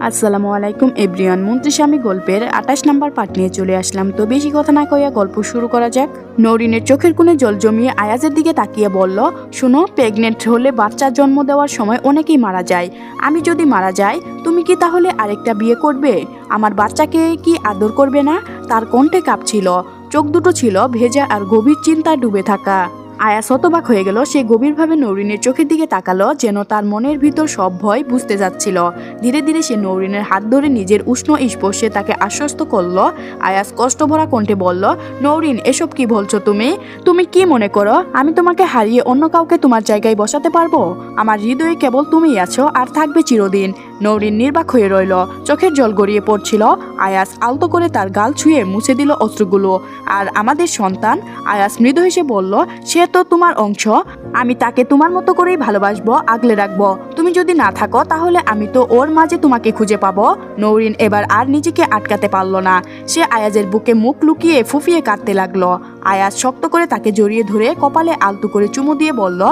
আসসালামু আলাইকুম, এভরিওয়ান। মন্ত্রিস্বামী গল্পের আঠাশ নাম্বার পার্ট নিয়ে চলে আসলাম। তো বেশি কথা না কইয়া গল্প শুরু করা যাক। নরিনের চোখের কোণে জল জমিয়ে আয়াজের দিকে তাকিয়ে বলল, শুনো, প্রেগনেন্ট হলে বাচ্চার জন্ম দেওয়ার সময় অনেকেই মারা যায়। আমি যদি মারা যাই, তুমি কি তাহলে আরেকটা বিয়ে করবে? আমার বাচ্চাকে কি আদর করবে না? তার কণ্ঠে কাঁপছিল। চোখ দুটো ছিল ভেজা আর গভীর চিন্তায় ডুবে থাকা। আয়া শতবাক হয়ে গেল, সে গভীরভাবে নৌরিনের চোখের দিকে তাকালো, যেন তার মনের ভিতর সব ভয় বুঝতে যাচ্ছিল। ধীরে ধীরে সে নৌরিনের হাত ধরে নিজের উষ্ণ স্পর্শে তাকে আশ্বস্ত করল। আয়াস কষ্টভরা কণ্ঠে বলল, নৌরিন, এসব কি বলছো তুমি? তুমি কি মনে করো? আমি তোমাকে হারিয়ে অন্য কাউকে তোমার জায়গায় বসাতে পারব? আমার হৃদয়ে কেবল তুমিই আছো, আর থাকবে চিরদিন। নৌরিন নির্বাক হয়ে রইল। চোখের জল গড়িয়ে পড়ছিল। আয়াস আলতো করে তার গাল ছুঁয়ে মুছে দিল অস্ত্রগুলো। আর আমাদের সন্তান? আয়াস মৃদু হেসে বলল, সে তো তোমার অংশ। আমি তাকে তোমার মতো করেই ভালোবাসবো, আগলে রাখব। তুমি যদি না থাকো, তাহলে আমি তো ওর মাঝে তোমাকে খুঁজে পাবো। নৌরিন এবার আর নিজেকে আটকাতে পারল না। সে আয়াজের বুকে মুখ লুকিয়ে ফুফিয়ে কাঁদতে লাগল। আয়াজ শক্ত করে তাকে জড়িয়ে ধরে কপালে আলতু করে চুমু দিয়ে বলল,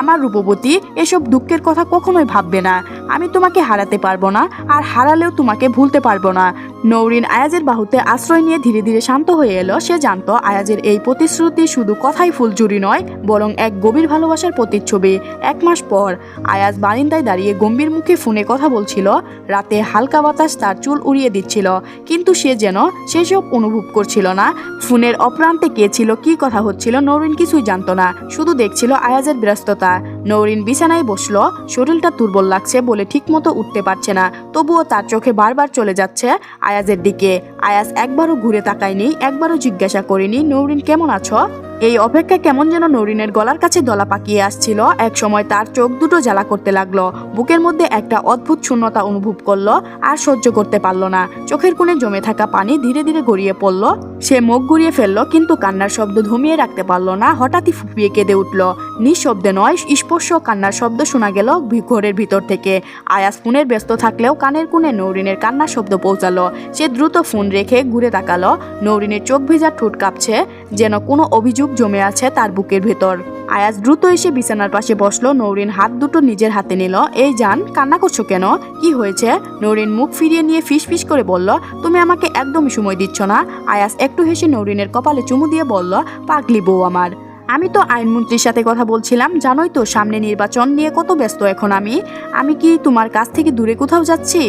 আমার রূপবতী, এসব দুঃখের কথা কখনোই ভাববে না। আমি তোমাকে হারাতে পারব না, আর হারালেও তোমাকে ভুলতে পারব না। নৌরিন আয়াজের বাহুতে আশ্রয় নিয়ে ধীরে ধীরে শান্ত হয়ে এলো। সে জানত আয়াজের এই প্রতিশ্রুতি শুধু কথাই ফুলচুরি নয়, বরং এক গভীর ভালোবাসার প্রতিচ্ছবি। এক মাস পর, আয়াজ বারিন্দায় দাঁড়িয়ে গম্ভীর মুখে ফোনে কথা বলছিল। রাতে হালকা বাতাস তার চুল উড়িয়ে দিচ্ছিল, কিন্তু সে যেন সেসব অনুভব করছিল না। ফোনের অপ্রান্তে কে ছিল, কি কথা হচ্ছিল, নৌরিন কিছুই জানতো না। শুধু দেখছিল আয়াজের ব্যস্ততা। নৌরিন বিছানায় বসল। শরীরটা দুর্বল লাগছে বলে ঠিকমতো উঠতে পারছে না। তবুও তার চোখে বারবার চলে যাচ্ছে আয়াজের দিকে। আয়াজ একবারও ঘুরে তাকায়নি, একবারও জিজ্ঞাসা করেনি, নৌরিন, কেমন আছো? এই অপেক্ষা কেমন যেন নরিনের গলার কাছে দলা পাকিয়ে আসছিল। এক সময় তার চোখ দুটো জ্বালা করতে লাগল। বুকের মধ্যে একটা অদ্ভুত শূন্যতা অনুভব করল, আর সহ্য করতে পারল না। চোখের কোণে জমে থাকা পানি ধীরে ধীরে গড়িয়ে পড়ল। সে মুখ ঘুরিয়ে ফেলল, কিন্তু কান্নার শব্দ ধমিয়ে রাখতে পারল না। হঠাৎই ফুপিয়ে কেঁদে উঠল। নিঃশব্দে নয়, স্পর্শ কান্নার শব্দ শোনা গেল ঘরের ভিতর থেকে। আয়াস ফোনের ব্যস্ত থাকলেও কানের কোণে নৌরিনের কান্নার শব্দ পৌঁছালো। সে দ্রুত ফোন রেখে ঘুরে তাকালো। নৌরিনের চোখ ভেজা ঠোঁট কাঁপছে, যেন কোনো অভিযোগ জমে আছে তার বুকের ভেতর। আয়াজ দ্রুত এসে বিছানার পাশে বসল। নৌরিন হাত দুটো নিজের হাতে নিল। এই জান, কান্না করছ কেন? কি হয়েছে? নৌরিন মুখ ফিরিয়ে নিয়ে ফিস ফিস করে বলল, তুমি আমাকে একদমই সময় দিচ্ছ না। আয়াস একটু হেসে নৌরিনের কপালে চুমু দিয়ে বলল, পাগলি বউ আমার। আমি তো আইনমন্ত্রীর সাথে কথা বলছিলাম। জানোই তো সামনে নির্বাচন নিয়ে কত ব্যস্ত এখন আমি। আমি কি তোমার কাছ থেকে দূরে কোথাও যাচ্ছি?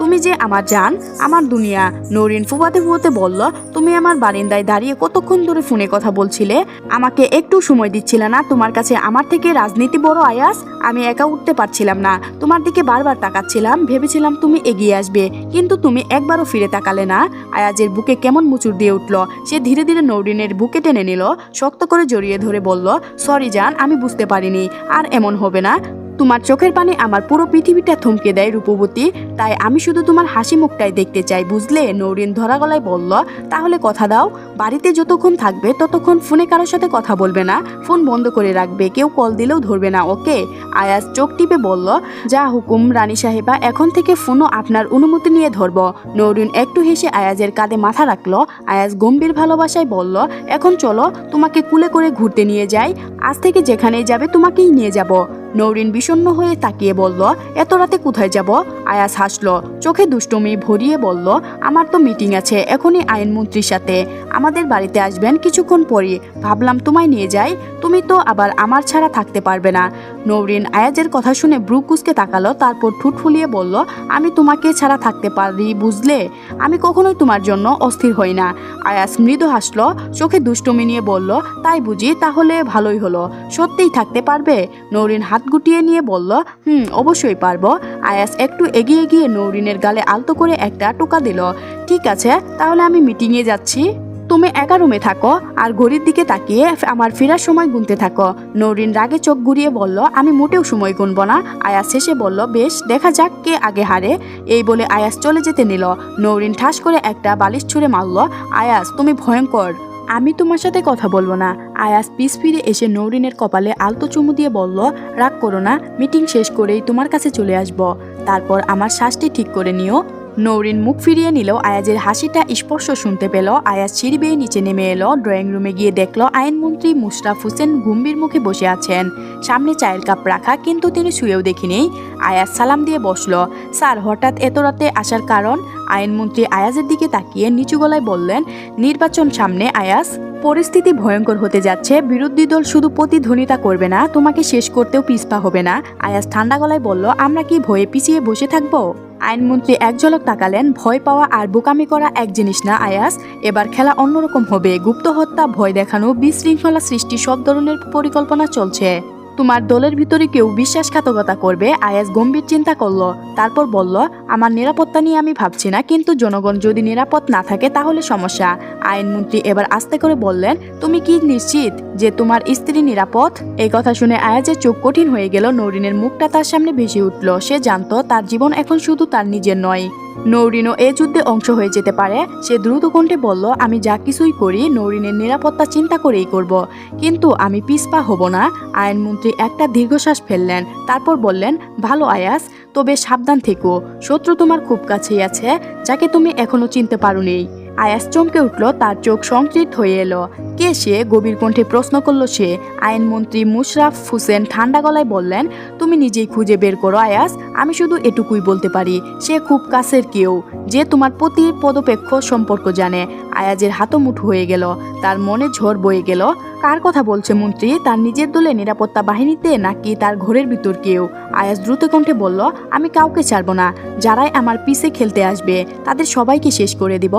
তুমি যে আমার জান, আমার দুনিয়া, নরিন ফুবাতে ফুয়াতে বলল, তুমি আমার বারিন্দায় দাঁড়িয়ে কতক্ষণ ধরে ফোনে কথা বলছিলে? আমাকে একটু সময় দিচ্ছিলে না, তোমার কাছে আমার থেকে রাজনীতি বড় আয়াস, আমি একা উঠতে পারছিলাম না, তোমার দিকে বারবার তাকাচ্ছিলাম, ভেবেছিলাম তুমি এগিয়ে আসবে, কিন্তু তুমি একবারও ফিরে তাকালে না। আয়াজের বুকে কেমন মুচুর দিয়ে উঠল, সে ধীরে ধীরে নৌরিনের বুকে টেনে নিল, শক্ত করে জড়িয়ে ধরে বলল, সরি জান, আমি বুঝতে পারিনি, আর এমন হবে না। তোমার চোখের পানি আমার পুরো পৃথিবীটা থমকে দেয়, রূপবতী। তাই আমি শুধু তোমার হাসি মুখটাই দেখতে চাই, বুঝলে? নৌরিন ধরা গলায় বলল, তাহলে কথা দাও, বাড়িতে যতক্ষণ থাকবে ততক্ষণ ফোনে কারোর সাথে কথা বলবে না। ফোন বন্ধ করে রাখবে, কেউ কল দিলেও ধরবে না, ওকে? আয়াজ চোখ টিপে বলল, যা হুকুম, রানী সাহেবা, এখন থেকে ফোনও আপনার অনুমতি নিয়ে ধরব। নৌরিন একটু হেসে আয়াজের কাঁধে মাথা রাখল। আয়াজ গম্ভীর ভালোবাসায় বলল, এখন চলো, তোমাকে কুলে করে ঘুরতে নিয়ে যাই। আজ থেকে যেখানেই যাবে তোমাকেই নিয়ে যাব। নৌরিন বিষণ্ণ হয়ে তাকিয়ে বলল, এত রাতে কোথায় যাব? আয়াস হাসলো, চোখে দুষ্টুমি ভরিয়ে বলল, আমার তো মিটিং আছে, এখনই আইনমন্ত্রীর সাথে। আমাদের বাড়িতে আসবেন কিছুক্ষণ পরই। ভাবলাম তোমায় নিয়ে যাই, তুমি তো আবার আমার ছাড়া থাকতে পারবে না। নৌরিন আয়াজের কথা শুনে ব্রু কুসকে তাকালো, তারপর ঠুট ফুলিয়ে বলল, আমি তোমাকে ছাড়া থাকতে পারি, বুঝলে? আমি কখনোই তোমার জন্য অস্থির হই না। আয়াস মৃদু হাসলো, চোখে দুষ্টুমি নিয়ে বলল, তাই বুঝি তাহলে ভালোই হলো। সত্যিই থাকতে পারবে? নৌরিন হাত গুটিয়ে নিয়ে বলল, হুম, অবশ্যই পারব। আয়াস একটু এগিয়ে গিয়ে নৌরিনের গালে আলতো করে একটা টোকা দিল, ঠিক আছে, তাহলে আমি মিটিংয়ে যাচ্ছি। তুমি একা রুমে থাকো আর ঘড়ির দিকে তাকিয়ে আমার ফেরার সময় গুনতে থাকো। নৌরিন রাগে চোখ ঘুরিয়ে বলল, আমি মোটেও সময় গুনবো না। আয়াস শেষে বলল, বেশ, দেখা যাক কে আগে হারে। এই বলে আয়াস চলে যেতে নিল। নৌরিন ঠাস করে একটা বালিশ ছুঁড়ে মারল, আয়াস, তুমি ভয়ঙ্কর। আমি তোমার সাথে কথা বলব না। আয়াস পিস ফিরে এসে নৌরিনের কপালে আলতো চুমু দিয়ে বলল, রাগ করো না, মিটিং শেষ করেই তোমার কাছে চলে আসব। তারপর আমার শ্বাসটি ঠিক করে নিও। নৌরিন মুখ ফিরিয়ে নিল আয়াজের হাসিটা স্পর্শ শুনতে পেল। আয়াজ সিঁড়ি বেয়ে নিচে নেমে এলো। ড্রয়িং রুমে গিয়ে দেখল আইনমন্ত্রী মুশরাফ হোসেন গম্ভীর মুখে বসে আছেন। সামনে চায়ের কাপ রাখা, কিন্তু তিনি শুয়েও দেখিনি। আয়াজ সালাম দিয়ে বসল। স্যার, হঠাৎ এত রাতে আসার কারণ? আইনমন্ত্রী আয়াজের দিকে তাকিয়ে নিচু গলায় বললেন, নির্বাচন সামনে, আয়াজ। পরিস্থিতি ভয়ঙ্কর হতে যাচ্ছে। বিরোধী দল শুধু প্রতিধ্বনিতা করবে না, তোমাকে শেষ করতেও পিছপা হবে না। আয়াজ ঠান্ডা গলায় বলল, আমরা কি ভয়ে পিছিয়ে বসে থাকব? আইনমন্ত্রী এক ঝলক তাকালেন, ভয় পাওয়া আর বোকামি করা এক জিনিস না আয়াস এবার খেলা অন্যরকম হবে। গুপ্ত হত্যা, ভয় দেখানো, বিশৃঙ্খলা সৃষ্টি সব ধরনের পরিকল্পনা চলছে। তোমার দলের ভিতরে কেউ বিশ্বাসঘাতকতা করবে? আয়াস গম্ভীর চিন্তা করল। তারপর বলল, আমার নিরাপত্তা নিয়ে আমি ভাবছি না, কিন্তু জনগণ যদি নিরাপদ না থাকে তাহলে সমস্যা। আইনমন্ত্রী এবার আস্তে করে বললেন, তুমি কি নিশ্চিত যে তোমার স্ত্রী নিরাপদ? এই কথা শুনে আয়াজের চোখ কঠিন হয়ে গেল। নৌরিনের মুখটা তার সামনে ভেসে উঠল। সে জানত তার জীবন এখন শুধু তার নিজের নয়। নৌরিনও এ যুদ্ধে অংশ হয়ে যেতে পারে। সে দ্রুত কণ্ঠে বলল, আমি যা কিছুই করি, নৌরিনের নিরাপত্তা চিন্তা করেই করব। কিন্তু আমি পিসপা হব না। আইনমন্ত্রী একটা দীর্ঘশ্বাস ফেললেন। তারপর বললেন, ভালো আয়াস, তবে সাবধান থেকো। শত্রু তোমার খুব কাছেই আছে, যাকে তুমি এখনও চিনতে পারোনি। আয়াস চমকে উঠল, তার চোখ সংকৃত হয়ে এলো। কে সে? গভীর কণ্ঠে প্রশ্ন করল সে। আইনমন্ত্রী মুশরাফ হুসেন ঠান্ডা গলায় বললেন, তুমি নিজেই খুঁজে বের করো আয়াস, আমি শুধু এটুকুই বলতে পারি, সে খুব কাছের কেউ, যে তোমার প্রতি পদপেক্ষ সম্পর্ক জানে। আয়াজের হাতমুঠ হয়ে গেল, তার মনে ঝড় বয়ে গেল। কার কথা বলছে মন্ত্রী? তার নিজের দলে নিরাপত্তা বাহিনীতে নাকি তার ঘরের ভিতর কেউ? আয়াস দ্রুত কণ্ঠে বলল, আমি কাউকে ছাড়বো না, যারাই আমার পিছে খেলতে আসবে, তাদের সবাইকে শেষ করে দিব।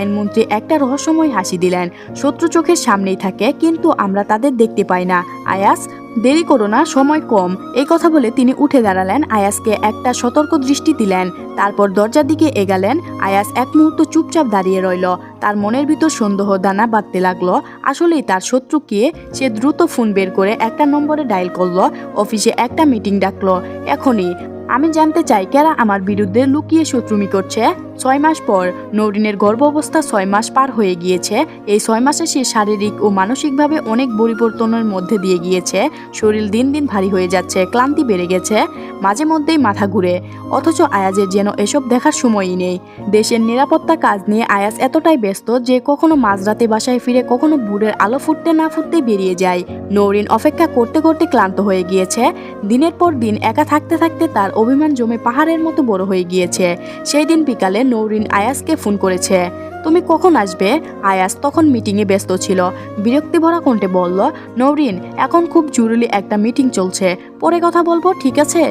আইনমন্ত্রী একটা রহস্যময় হাসি দিলেন। শত্রু চোখের সামনেই থাকে, কিন্তু আমরা তাদের দেখতে পাই না। আয়াস, দেরি করো না, সময় কম। এই কথা বলে তিনি উঠে দাঁড়ালেন। আয়াসকে একটা সতর্ক দৃষ্টি দিলেন। তারপর দরজার দিকে এগালেন। আয়াস এক মুহূর্ত চুপচাপ দাঁড়িয়ে রইল। তার মনের ভিতর সন্দেহ, দানা বাঁধতে লাগল। আসলেই তার শত্রু কে? সে দ্রুত ফোন বের করে একটা নম্বরে ডায়াল করল। অফিসে একটা মিটিং ডাকলো। এখনই আমি জানতে চাই, কারা আমার বিরুদ্ধে লুকিয়ে শত্রুমি করছে? ছয় মাস পর নৌরিনের গর্ভ অবস্থা ছয় মাস পার হয়ে গিয়েছে। এই ছয় মাসে সে শারীরিক ও মানসিকভাবে অনেক পরিবর্তনের মধ্যে দিয়ে গিয়েছে। শরীর দিন দিন ভারী হয়ে যাচ্ছে, ক্লান্তি বেড়ে গেছে, মাঝে মধ্যেই মাথা ঘুরে। অথচ আয়াজের যেন এসব দেখার সময়ই নেই। দেশের নিরাপত্তা কাজ নিয়ে আয়াজ এতটাই ব্যস্ত যে কখনো মাঝরাতে বাসায় ফিরে কখনো বুড়ের আলো ফুটতে না ফুটতে বেরিয়ে যায়। নৌরিন অপেক্ষা করতে করতে ক্লান্ত হয়ে গিয়েছে। দিনের পর দিন একা থাকতে থাকতে তার অভিমান জমে পাহাড়ের মতো বড় হয়ে গিয়েছে। সেই দিন বিকালে নৌরিন আয়াসকে ফোন করেছে। তুমি কখন আসবে? আয়াস তখন মিটিংয়ে ব্যস্ত ছিল। বিরক্তি ভরা কণ্ঠে বলল, নৌরিন, এখন খুব জরুরি একটা মিটিং চলছে। পরে কথা বলব, ঠিক আছে?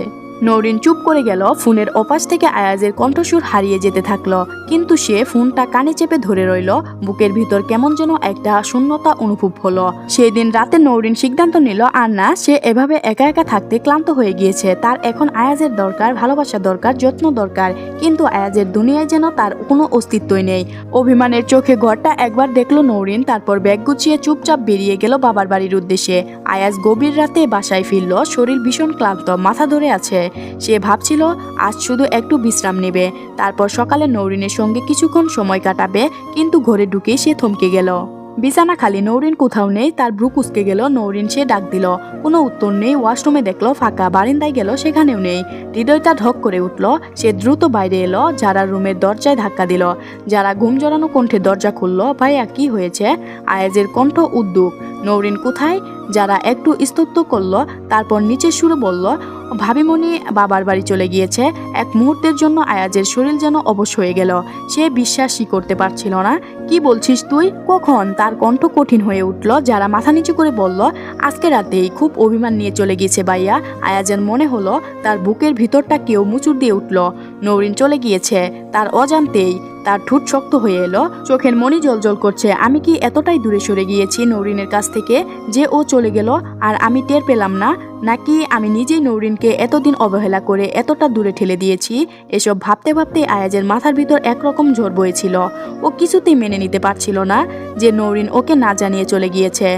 নৌরিন চুপ করে গেল, ফোনের ওপাশ থেকে আয়াজের কণ্ঠস্বর হারিয়ে যেতে থাকল। কিন্তু সে ফোনটা কানে চেপে ধরে রইল, বুকের ভিতর কেমন যেন একটা শূন্যতা অনুভব হলো। সেই দিন রাতে নৌরিন সিদ্ধান্ত নিল, আর না, সে এভাবে একা একা থাকতে ক্লান্ত হয়ে গিয়েছে। তার এখন আয়াজের দরকার, ভালোবাসা দরকার, যত্ন দরকার। কিন্তু আয়াজের দুনিয়ায় যেন তার কোনো অস্তিত্বই নেই। অভিমানের চোখে ঘরটা একবার দেখল নৌরিন, তারপর ব্যাগ গুছিয়ে চুপচাপ বেরিয়ে গেল বাবার বাড়ির উদ্দেশ্যে। আয়াজ গভীর রাতে বাসায় ফিরল, শরীর ভীষণ ক্লান্ত, মাথা ধরে আছে। সে ভাবছিল, আজ শুধু একটু বিশ্রাম নেবে। তারপর সকালে নৌরিনের সঙ্গে কিছুক্ষণ সময় কাটাবে, কিন্তু ঘরে ঢুকে সে থমকে গেল। বিছানা খালি, নৌরিন কোথাও নেই, তার ভ্রু কুচকে গেল, নৌরিন সে ডাক দিল। কোনো উত্তর নেই, ওয়াশরুমে দেখল ফাঁকা, বারিন্দায় গেল, সেখানেও নেই। হৃদয়টা ঢক করে উঠল, সে দ্রুত বাইরে এলো, যারা রুমের দরজায় ধাক্কা দিল। যারা ঘুম জড়ানো কণ্ঠে দরজা খুললো, ভাইয়া, কি হয়েছে? আয়াজের কণ্ঠ উদ্যোগ নৌরিন কোথায়? যারা একটু স্তব্ধ করল, তারপর নিচের সুরে বলল, ভাবিমণি, বাবার বাড়ি চলে গিয়েছে। এক মুহূর্তের জন্য আয়াজের শরীর যেন অবশ হয়ে গেল। সে বিশ্বাসই করতে পারছিল না। কি বলছিস তুই? কখন? তার কণ্ঠ কঠিন হয়ে উঠল। যারা মাথা নিচু করে বলল, আজকে রাতেই খুব অভিমান নিয়ে চলে গিয়েছে বাইয়া আয়াজের মনে হলো, তার বুকের ভিতরটা কেউ মুচুর দিয়ে উঠল। নৌরিন চলে গিয়েছে। তার অজান্তেই তার ঠোঁট শক্ত হয়ে এলো, চোখের মনি জলজল করছে। আমি কি এতটাই দূরে সরে গিয়েছি নৌরিনের কাছ থেকে যে ও চলে গেল আর আমি টের পেলাম না? নাকি আমি নিজেই নৌরিনকে এতদিন অবহেলা করে এতটা দূরে ঠেলে দিয়েছি? এসব ভাবতে ভাবতে আয়াজের মাথার ভিতর একরকম ঝড় বয়েছিল। ও কিছুতেই মেনে নিতে পারছিল না যে নৌরিন ওকে না জানিয়ে চলে গিয়েছে।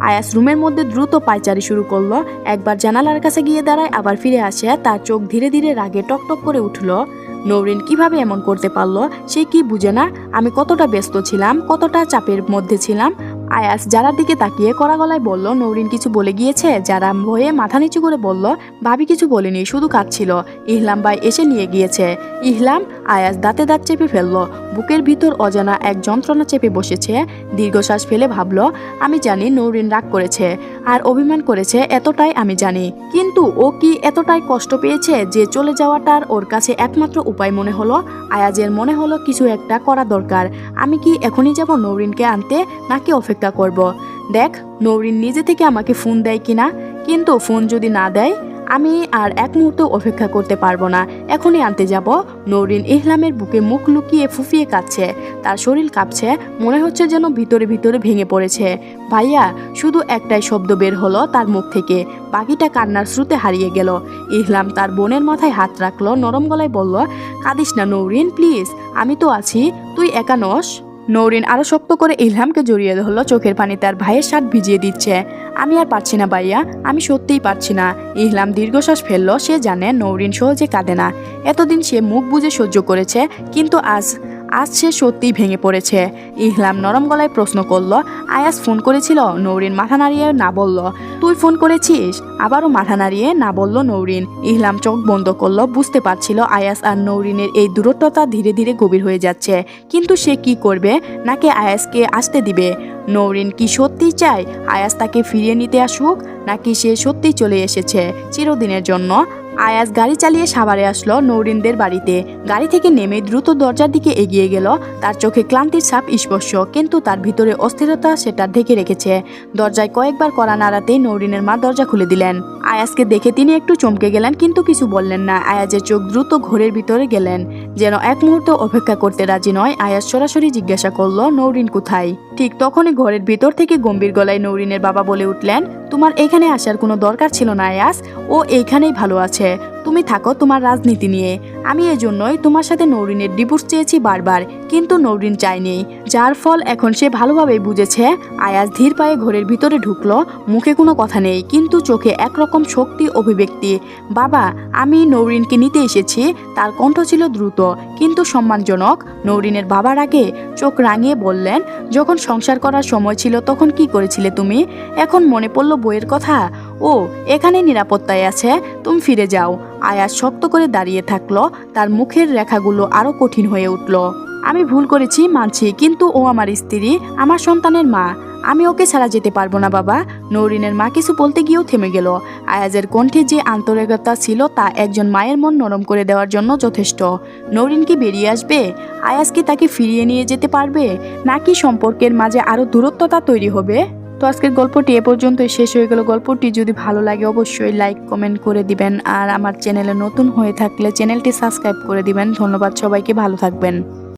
আয়াস রুমের মধ্যে দ্রুত পায়চারি শুরু করল। একবার জানালার কাছে গিয়ে দাঁড়ায়, আবার ফিরে আসে। তার চোখ ধীরে ধীরে রাগে টকটক করে উঠল। নৌরিন কীভাবে এমন করতে পারল, সে কি বুঝে না? আমি কতটা ব্যস্ত ছিলাম, কতটা চাপের মধ্যে ছিলাম। আয়াস যারার দিকে তাকিয়ে কড়া গলায় বলল, নৌরিন কিছু বলে গিয়েছে? যারা ভয়ে মাথা নিচু করে বলল, ভাবি কিছু বলেনি, শুধু কাঁদছিল। ইহলাম ভাই এসে নিয়ে গিয়েছে। ইহলাম আয়াস দাঁতে দাঁত চেপে ফেলল। বুকের ভিতর অজানা এক যন্ত্রণা চেপে বসেছে। দীর্ঘশ্বাস ফেলে ভাবল, আমি জানি নৌরিন রাগ করেছে আর অভিমান করেছে, এতটাই আমি জানি। কিন্তু ও কি এতটাই কষ্ট পেয়েছে যে চলে যাওয়াটার ওর কাছে একমাত্র উপায় মনে হলো? আয়াজের মনে হলো কিছু একটা করা দরকার। আমি কি এখনই যাব নৌরিনকে আনতে, নাকি অপেক্ষা করব। দেখ, নৌরিন নিজে থেকে আমাকে ফোন দেয় কিনা? কিন্তু ফোন যদি না দেয় আমি আর এক মুহূর্ত অপেক্ষা করতে পারব না। এখনই আনতে যাব। নৌরিন ইহলামের বুকে মুখ লুকিয়ে ফুফিয়ে কাঁদছে। তার শরীর কাঁপছে। মনে হচ্ছে যেন ভিতরে ভিতরে ভেঙে পড়েছে। ভাইয়া, শুধু একটাই শব্দ বের হলো তার মুখ থেকে। বাকিটা কান্নার স্রোতে হারিয়ে গেল। ইহলাম তার বোনের মাথায় হাত রাখল, নরম গলায় বলল, কাঁদিস না নৌরিন, প্লিজ। আমি তো আছি। তুই একা নস। নৌরিন আরও শক্ত করে ইলহামকে জড়িয়ে ধরলো, চোখের পানি তার ভাইয়ের শার্ট ভিজিয়ে দিচ্ছে। আমি আর পারছি না ভাইয়া, আমি সত্যিই পারছি না। ইহলাম দীর্ঘশ্বাস ফেলল, সে জানে নৌরিন সহজে কাঁদে না। এতদিন সে মুখ বুঝে সহ্য করেছে, কিন্তু আজ আজ সে সত্যিই ভেঙে পড়েছে। ইহলাম নরম গলায় প্রশ্ন করল, আয়াস ফোন করেছিল নৌরিন মাথা নাড়িয়ে না বলল। তুই ফোন করেছিস? আবারও মাথা নাড়িয়ে না বলল নৌরিন। ইহলাম চোখ বন্ধ করল, বুঝতে পারছিল আয়াস আর নৌরিনের এই দূরত্বতা ধীরে ধীরে গভীর হয়ে যাচ্ছে। কিন্তু সে কি করবে? নাকি আয়াসকে আসতে দিবে? নৌরিন কি সত্যি চায় আয়াস তাকে ফিরিয়ে নিতে আসুক? নাকি সে সত্যিই চলে এসেছে চিরদিনের জন্য? আয়াস গাড়ি চালিয়ে সাভারে আসলো নৌরিনদের বাড়িতে। গাড়ি থেকে নেমে দ্রুত দরজার দিকে এগিয়ে গেল। তার চোখে ক্লান্তির ছাপ স্পর্শ, কিন্তু তার ভিতরে অস্থিরতা সেটা ঢেকে রেখেছে। দরজায় কয়েকবার করা নাড়াতেই নৌরিনের মা দরজা খুলে দিলেন। আয়াসকে দেখে তিনি একটু চমকে গেলেন, কিন্তু কিছু বললেন না। আয়াজের চোখ দ্রুত ঘোরের ভিতরে গেলেন। যেন এক মুহূর্ত অপেক্ষা করতে রাজি নয়, আয়াস সরাসরি জিজ্ঞাসা করল, নৌরিন কোথায়? ঠিক তখনই ঘরের ভিতর থেকে গম্ভীর গলায় নৌরিনের বাবা বলে উঠলেন, তোমার এখানে আসার কোনো দরকার ছিল না, আয়াস? ও এইখানেই ভালো আছে। তুমি থাকো তোমার রাজনীতি নিয়ে। আমি এজন্যই তোমার সাথে নৌরিনের ডিভোর্স চেয়েছি বারবার, কিন্তু নৌরিন চায়নি। যার ফল এখন সে ভালোভাবেই বুঝেছে আয়াস ধীর পায়ে ঘরের ভিতরে ঢুকলো, মুখে কোনো কথা নেই, কিন্তু চোখে একরকম শক্তি, অভিব্যক্তি। বাবা, আমি নৌরিনকে নিতে এসেছি, তার কণ্ঠ ছিল দ্রুত, কিন্তু সম্মানজনক। নৌরিনের বাবার আগে চোখ রাঙিয়ে বললেন, যখন সংসার করার সময় ছিল তখন কি করেছিলে তুমি? এখন মনে পড়ল বইয়ের কথা? ও এখানে নিরাপত্তায় আছে। তুমি ফিরে যাও। আয়াস শক্ত করে দাঁড়িয়ে থাকল। তার মুখের রেখাগুলো আরও কঠিন হয়ে উঠল। আমি ভুল করেছি, মানছি, কিন্তু ও আমার স্ত্রী, আমার সন্তানের মা। আমি ওকে ছাড়া যেতে পারব না, বাবা। নৌরিনের মা কিছু বলতে গিয়েও থেমে গেল। আয়াজের কণ্ঠে যে আন্তরিকতা ছিল তা একজন মায়ের মন নরম করে দেওয়ার জন্য যথেষ্ট। নৌরিন কি বেরিয়ে আসবে? আয়াজ কি তাকে ফিরিয়ে নিয়ে যেতে পারবে? নাকি সম্পর্কের মাঝে আরও দূরত্বতা তৈরি হবে? তো আজকের গল্পটি এ পর্যন্ত শেষ হয়ে গেল। গল্পটি যদি ভালো লাগে অবশ্যই লাইক কমেন্ট করে দিবেন। আর আমার চ্যানেলে নতুন হয়ে থাকলে চ্যানেলটি সাবস্ক্রাইব করে দিবেন। ধন্যবাদ সবাইকে, ভালো থাকবেন।